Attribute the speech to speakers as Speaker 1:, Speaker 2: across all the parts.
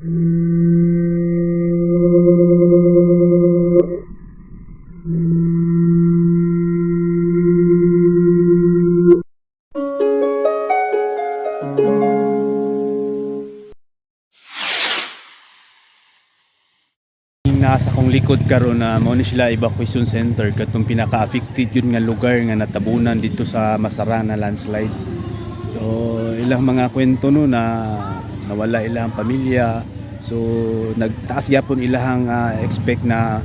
Speaker 1: Nasa kong likod karon na mo ni sila evacuation center katong pinaka-affected yun nga lugar nga natabunan dito sa Masara na landslide. So ilang mga kwento no na nawala ilang pamilya. So nagtaas gyapon ilahang ah, expect na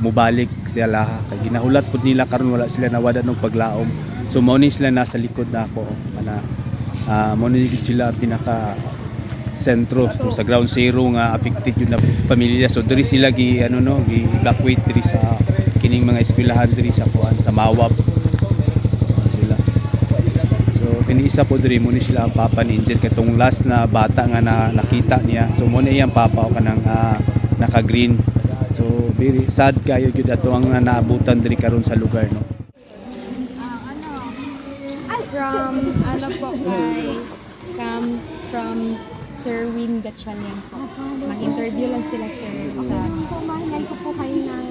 Speaker 1: mubalik sila kay ginahulat pud nila karon wala sila nawada ng paglaom. So mo ni sila nasa likod na ako ana uh, gid sila pinaka sentro so, sa ground zero nga affected yun na pamilya so diri sila gi ano no gi evacuate diri sa kining mga eskwelahan diri sa kuan sa Mawab so kini isa po diri mo ni sila ang papa ni Angel katong last na bata nga na nakita niya so mo na iyang papa o kanang ah, naka green so very sad kayo gyud ato ang naabutan diri karon sa lugar no
Speaker 2: From, ano po, kay, come from Sir Win Gatchalian po. Mag-interview lang sila, sir, sa
Speaker 3: po, ko po kayo ng,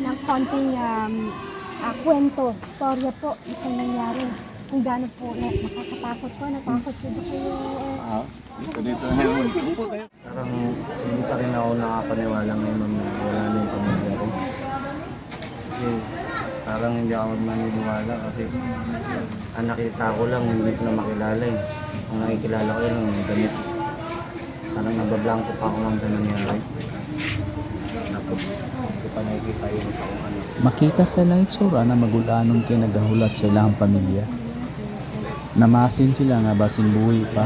Speaker 3: ng konting um, ah, kwento, storya po, isang nangyari. Kung gaano po na, nakakatakot po, natakot po ba kayo?
Speaker 4: Ah, dito dito.
Speaker 3: Sige po.
Speaker 4: Parang hindi pa rin ako nakapaniwala ngayon ma'am na wala na yung pamilya ko. Kasi parang hindi ako maniniwala kasi ang nakita ko lang hindi ko na makilala eh. Ang nakikilala ko lang yung damit. Parang nabablangko pa ako ma'am sa nangyari.
Speaker 1: Makita sa light sura na magulanon kay nagahulat sa ilang pamilya. Namasin sila nga basin buhi pa.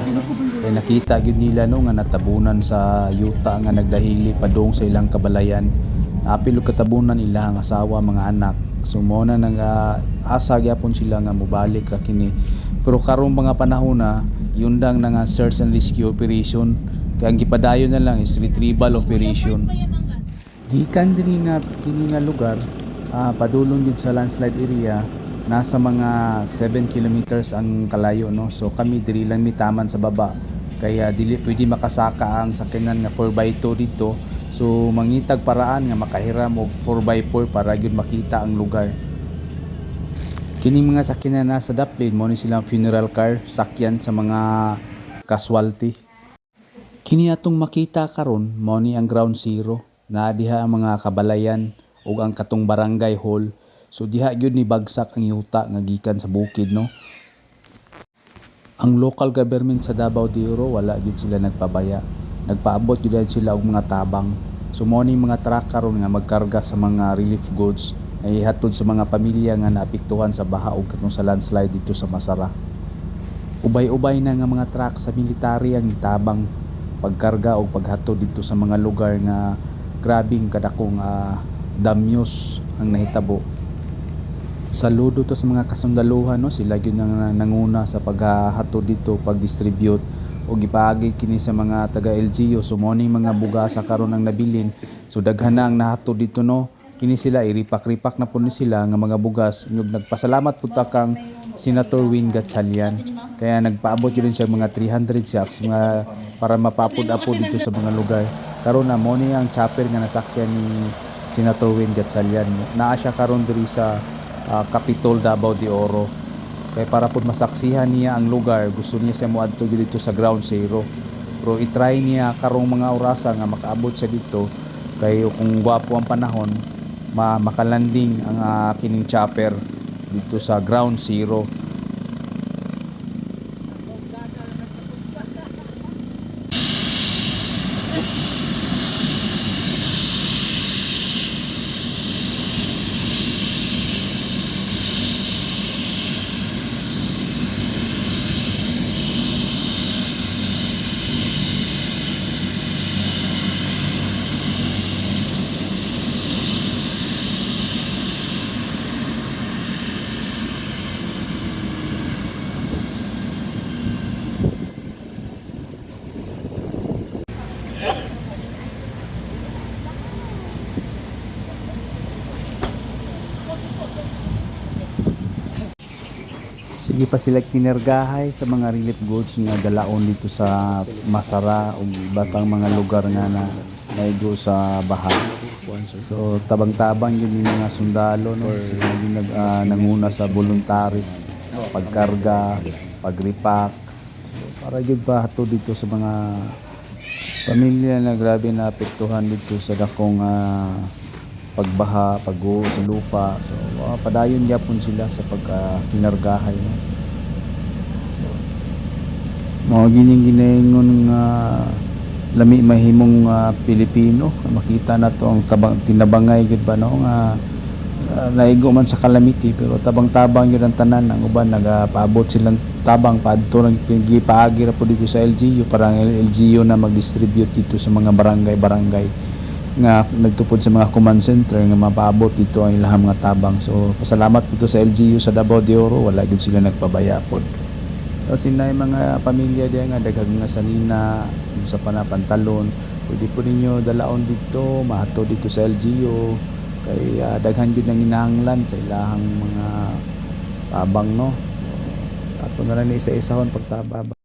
Speaker 1: Kay nakita gyud nila no nga natabunan sa yuta nga nagdahili padung sa ilang kabalayan. Napilo katabunan nila ang asawa mga anak. So mo na nang ah, asa gyapon sila nga mobalik ra kini. Pero karong mga panahon na yun dang na nga search and rescue operation. Kaya ang gipadayon na lang is retrieval operation. Gikan diri nga kini nga lugar, ah, padulong gyud sa landslide area, nasa mga 7 kilometers ang kalayo no. So kami diri lang mitaman sa baba. Kaya dili pwede makasaka ang sakyanan nga 4x2 dito. So mangitag paraan nga makahiram og 4x4 para gyud makita ang lugar. Kining mga sakyanan nasa Daplin mo ni silang funeral car sakyan sa mga casualty. Kini atong makita karon mao ni ang ground zero na diha ang mga kabalayan ug ang katong barangay hall. So diha gyud ni bagsak ang yuta nga gikan sa bukid no. Ang local government sa Davao de Oro wala gyud sila nagpabaya. Nagpaabot gyud sila og mga tabang. So ni mga truck karon nga magkarga sa mga relief goods ay hatod sa mga pamilya nga naapektuhan sa baha ug katong sa landslide dito sa Masara. Ubay-ubay na nga mga truck sa military ang itabang pagkarga o paghatod dito sa mga lugar nga grabing kadakong uh, damyos ang nahitabo. Saludo to sa mga kasundaluhan no? Sila gyud nang nanguna sa paghahatod dito pag-distribute. O gipaagi kini sa mga taga LGU so ning mga bugasa karon ang nabilin. So daghan na ang nahatod dito no? Kini sila iripak-ripak na po ni sila nga mga bugas. Nyug nagpasalamat pud ta kang Senator Win Gatchalian. Kaya nagpaabot yun siya mga 300 sacks mga para mapapud-apod dito sa mga lugar. Karon na mo ni ang chopper nga nasakyan ni Senator Win Gatchalian. Naa siya karon diri sa ah, Capitol Davao de Oro. Kaya para pud masaksihan niya ang lugar gusto niya siya moadto gyud dito sa ground zero. Pero itry niya karong mga orasa nga makaabot siya dito. Kay kung gwapo ang panahon ma makalanding ang ah, kining chopper dito sa ground zero Sige pa sila kinergahay sa mga relief goods nga dalaon dito sa Masara o iba pang mga lugar nga na naigo sa baha. So tabang-tabang yun yung mga sundalo no. Yung nag, ah, nanguna sa voluntary pagkarga, pagripak. Para yun pa hato dito sa mga pamilya na grabe na apektuhan dito sa dakong ah, pagbaha, pagguho sa lupa. So, ah, padayon yapon sila sa pagkinargahay. no? So, mga gining ginaingon nga lami mahimong ah, Pilipino makita na to ang tabang tinabangay gid ba no nga ah, naigo man sa calamity pero tabang-tabang yun ang tanan ang uban nagapaabot silang tabang paadto ng gipaagi ra dito sa LGU para ang LGU na mag-distribute dito sa mga barangay-barangay nga nagtupod sa mga command center nga mapaabot dito ang ilang mga tabang. So pasalamat dito sa LGU sa Davao de Oro. Wala gid sila nagpabaya pod kasi na mga pamilya diya nga daghang nga salina sa panapantalon pwede po ninyo dalaon dito mahato dito sa LGU kay ah, daghan yun ang inahanglan sa ilahang mga tabang no? Ato na lang isa-isahon pagtababa